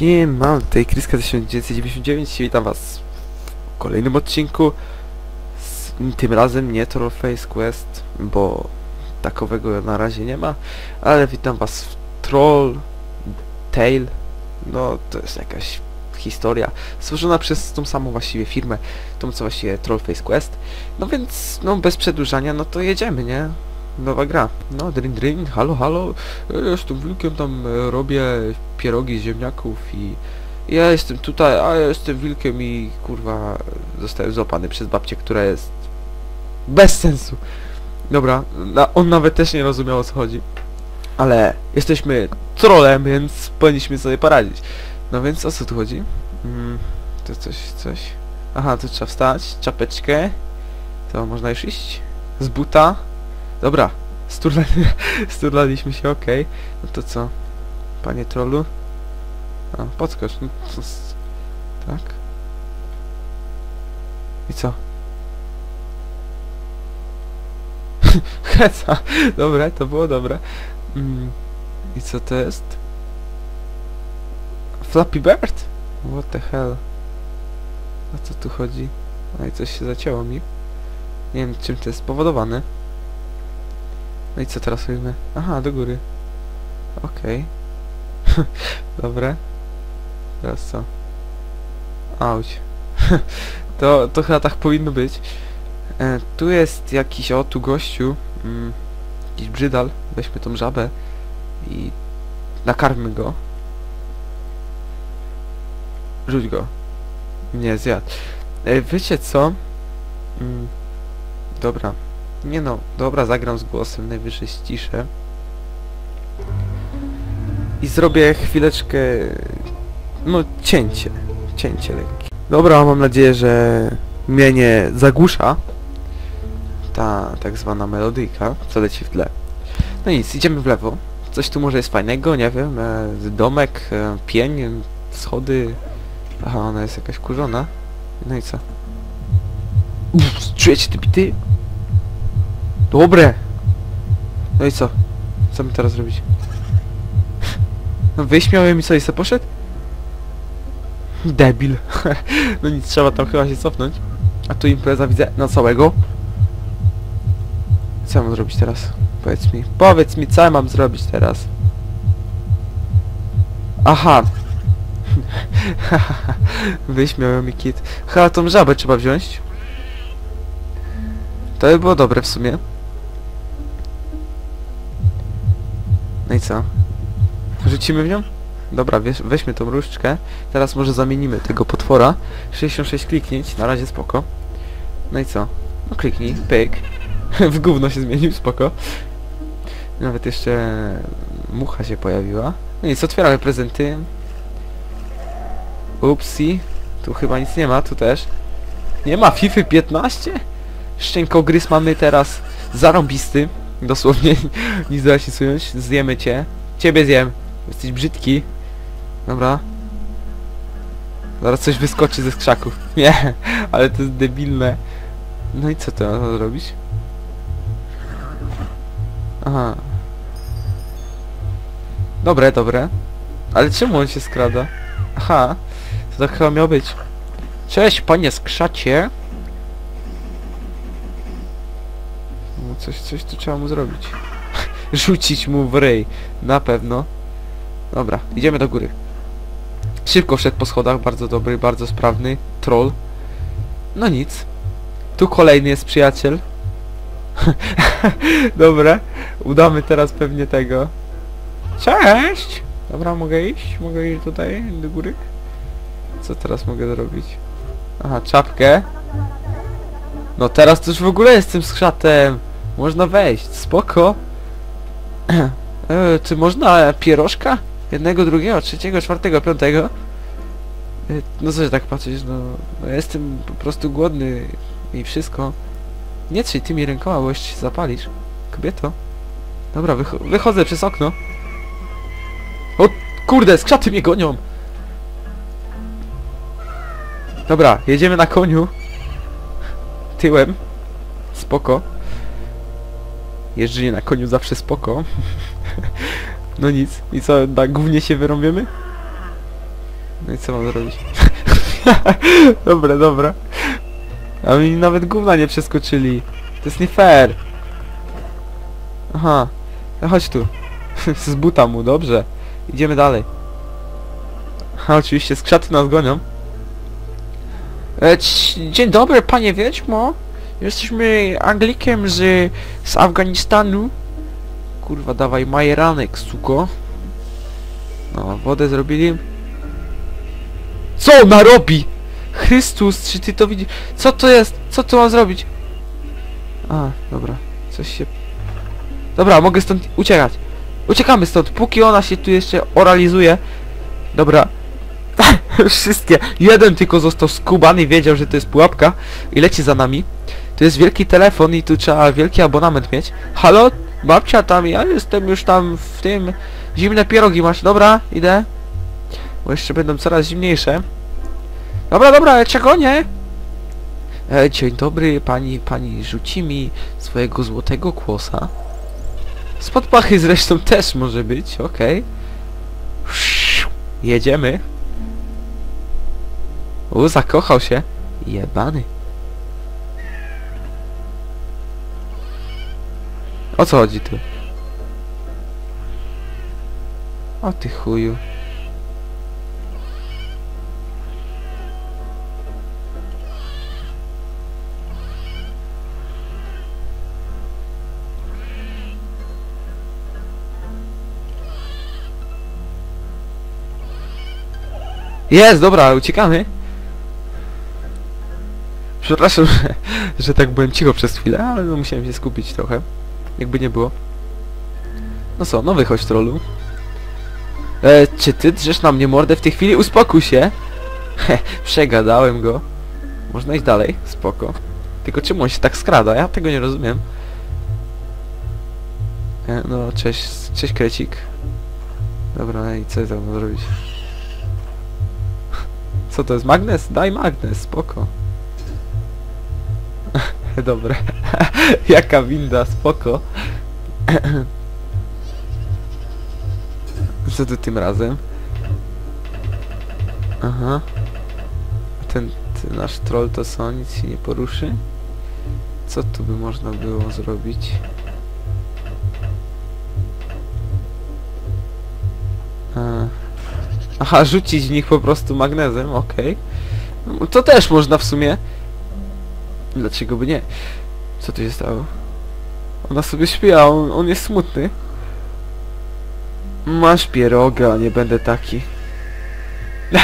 Siema, tutaj Kryska 1999 witam was w kolejnym odcinku. Z, Tym razem nie Trollface Quest, bo takowego na razie nie ma Ale witam was w Troll Tale. No, to jest jakaś historia stworzona przez tą samą właściwie firmę Tą co właściwie Trollface Quest. No więc, no bez przedłużania, no to jedziemy, nie? Nowa gra. No, drin drin, halo halo, ja jestem wilkiem, tam e, robię pierogi z ziemniaków i ja jestem tutaj, a ja jestem wilkiem i kurwa zostałem złapany przez babcię, która jest bez sensu. Dobra, na, on nawet też nie rozumiał o co chodzi. Ale jesteśmy trolem, więc powinniśmy sobie poradzić. No więc o co tu chodzi? Mm, to coś, coś... Aha, tu trzeba wstać, czapeczkę. To można już iść? Z buta? Dobra, sturlali, sturlaliśmy się, okej. No to co? Panie trollu? A, podskocz. No, to tak? I co? Heca! Dobre, to było dobre. Mm. I co to jest? Flappy Bird? What the hell? O co tu chodzi? A i coś się zacięło mi. Nie wiem czym to jest spowodowane. No i co teraz robimy? Aha, do góry. Okej. Dobra. Teraz co? Auć. to, to chyba tak powinno być. E, tu jest jakiś, o tu gościu. Mm, jakiś brzydal. Weźmy tą żabę i nakarmy go. Rzuć go. Nie, zjadł. E, wiecie co? Mm, dobra. Nie no, dobra, zagram z głosem, najwyżej ściszę. I zrobię chwileczkę... No, cięcie. Cięcie lekkie. Dobra, mam nadzieję, że mnie nie zagłusza ta tak zwana melodyjka, co leci w tle. No nic, idziemy w lewo. Coś tu może jest fajnego, nie wiem, e, domek, e, pień, schody... Aha, ona jest jakaś kurzona. No i co? Uff, czujecie te bity? Dobre! No i co? Co my teraz robić? No wyśmiałem mi co i se poszedł? Debil. no nic, trzeba tam chyba się cofnąć. A tu impreza widzę na całego. Co mam zrobić teraz? Powiedz mi. Powiedz mi, co mam zrobić teraz? Aha. Wyśmiałem mi kit. Chyba tą żabę trzeba wziąć. To by było dobre w sumie. I co? Rzucimy w nią? Dobra, weź, weźmy tą różdżkę. Teraz może zamienimy tego potwora. 66 kliknięć, na razie spoko. No i co? No kliknij, pyk. w gówno się zmienił, spoko. Nawet jeszcze mucha się pojawiła. No co, otwieramy prezenty. Upsi. Tu chyba nic nie ma, tu też. Nie ma FIFA 15? Szczękogryz mamy teraz zarąbisty. Dosłownie nic da się sująć. Zjemy cię. Ciebie zjem. Jesteś brzydki. Dobra. Zaraz coś wyskoczy ze krzaków. Nie, ale to jest debilne. No i co to ma zrobić? Aha. Dobre, dobre. Ale czemu on się skrada? Aha. To tak chyba miało być. Cześć, panie skrzacie. Coś, coś tu trzeba mu zrobić. Rzucić mu w ryj. Na pewno. Dobra, idziemy do góry. Szybko szedł po schodach, bardzo dobry, bardzo sprawny. Troll. No nic. Tu kolejny jest przyjaciel. Dobra. Udamy teraz pewnie tego. Cześć! Dobra, mogę iść? Mogę iść tutaj, do góry? Co teraz mogę zrobić? Aha, czapkę. No teraz to już w ogóle jestem z krzatem. Można wejść, spoko. e, czy można pierożka? Jednego, drugiego, trzeciego, czwartego, piątego? E, no co tak patrzysz, no, no jestem po prostu głodny i wszystko. Nie trzyj tymi rękoma, bo się zapalisz. Kobieto. Dobra, wycho wychodzę przez okno. O kurde, skrzaty mnie gonią! Dobra, jedziemy na koniu. Tyłem. Spoko. Jeżdżenie na koniu zawsze spoko. no nic. I co, na głównie się wyrąbiemy? No i co mam zrobić? dobra, dobra. A mi nawet gówna nie przeskoczyli. To jest nie fair. Aha. No chodź tu. Z buta mu, dobrze. Idziemy dalej. A oczywiście skrzaty nas gonią. E, dzień dobry, panie Wiedźmo. Jesteśmy Anglikiem z, z Afganistanu. Kurwa, dawaj majeranek, suko. No, wodę zrobili. Co ona robi? Chrystus, czy ty to widzisz? Co to jest? Co tu mam zrobić? A, dobra. Coś się... Dobra, mogę stąd uciekać. Uciekamy stąd, póki ona się tu jeszcze oralizuje. Dobra. Wszystkie. Jeden tylko został skubany, wiedział, że to jest pułapka i leci za nami. To jest wielki telefon i tu trzeba wielki abonament mieć. Halo? Babcia tam, ja jestem już tam w tym... Zimne pierogi masz, dobra, idę. Bo jeszcze będą coraz zimniejsze. Dobra, dobra, ale czego nie? E, dzień dobry, pani, pani rzuci mi swojego złotego kłosa. Spod pachy zresztą też może być, okej. Jedziemy. U, zakochał się. Jebany. O co chodzi tu? O ty chuju. Jest, dobra, uciekamy. Przepraszam, że, że tak byłem cicho przez chwilę, ale no musiałem się skupić trochę. Jakby nie było. No co, no wychodź trollu. E, czy ty drzesz na mnie mordę w tej chwili? Uspokój się! He, przegadałem go. Można iść dalej, spoko. Tylko czemu on się tak skrada? Ja tego nie rozumiem. E, no, cześć, cześć krecik. Dobra, i co tam zrobić? Co to jest? Magnes? Daj magnes, spoko. Dobra. Jaka winda, spoko. Co tu tym razem? Aha. Ten, ten nasz troll to co? Nic się nie poruszy? Co tu by można było zrobić? Aha, rzucić w nich po prostu magnezem, okej. No, To też można w sumie. Dlaczego by nie? Co tu się stało? Ona sobie śpi, a on, on jest smutny. Masz pieroga, nie będę taki.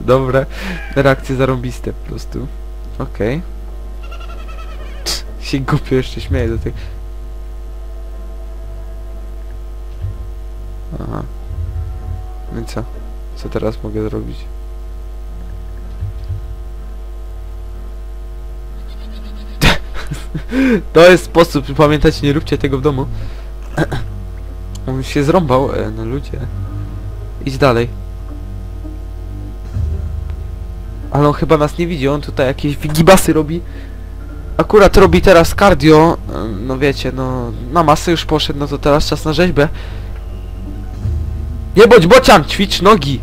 Dobre. Reakcje zarąbiste po prostu. Okej. Się głupio jeszcze śmieje do tych... Aha. No i co? Co teraz mogę zrobić? To jest sposób, pamiętajcie, nie róbcie tego w domu. On się zrąbał, e, no ludzie. Idź dalej. Ale on chyba nas nie widzi, on tutaj jakieś wigibasy robi. Akurat robi teraz cardio, e, no wiecie, no na masę już poszedł, no to teraz czas na rzeźbę. Nie bądź bocian, ćwicz nogi!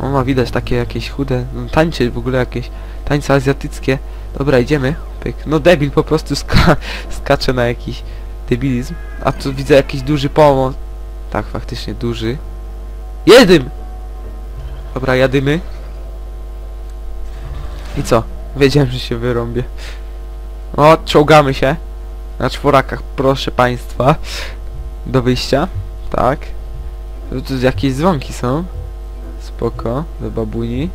O, ma widać takie jakieś chude, no, tańczy w ogóle jakieś tańce azjatyckie. Dobra, idziemy. Pyk. No debil po prostu ska skacze na jakiś debilizm. A tu widzę jakiś duży pomoc. Tak, faktycznie duży. Jedym! Dobra, jadymy. I co? Wiedziałem, że się wyrąbię. O, czołgamy się. Na czworakach, proszę państwa. Do wyjścia. Tak. Tu jakieś dzwonki są. Spoko. Do babuni.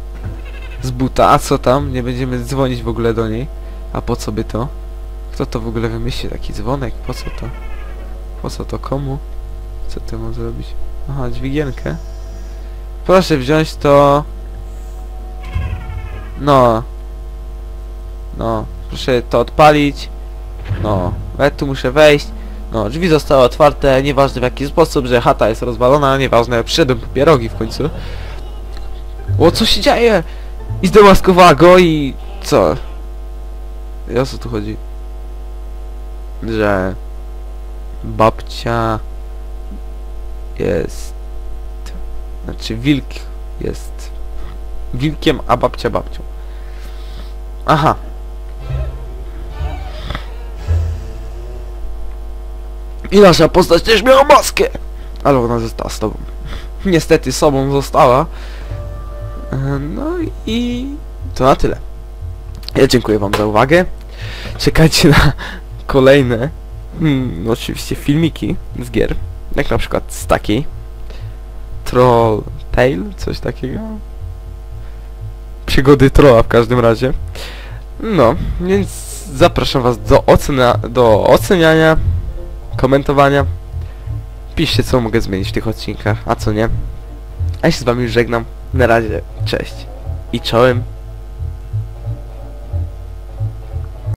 Z buta. A co tam? Nie będziemy dzwonić w ogóle do niej. A po co by to? Kto to w ogóle wymyśli taki dzwonek? Po co to? Po co to? Komu? Co ty mam zrobić? Aha, dźwigienkę. Proszę wziąć to... No. No. Proszę to odpalić. No. Ja tu muszę wejść. No, drzwi zostały otwarte, nieważne w jaki sposób, że chata jest rozwalona, nieważne, przyszedłem po pierogi w końcu. O, co się dzieje? I zdemaskowała go i... co? O co tu chodzi? Że... Babcia... Jest... Znaczy wilk jest wilkiem, a babcia babcią. Aha. I nasza postać też miała maskę! Ale ona została z tobą. Niestety sobą została. E, No i to na tyle. Ja dziękuję wam za uwagę. Czekajcie na kolejne, hmm, oczywiście filmiki z gier. Jak na przykład z takiej. Troll Tale, coś takiego. Przygody trolla w każdym razie. No, więc zapraszam was do, ocena, do oceniania, komentowania. Piszcie co mogę zmienić w tych odcinkach, a co nie. A ja się z wami już żegnam. Na razie, cześć. I czołem.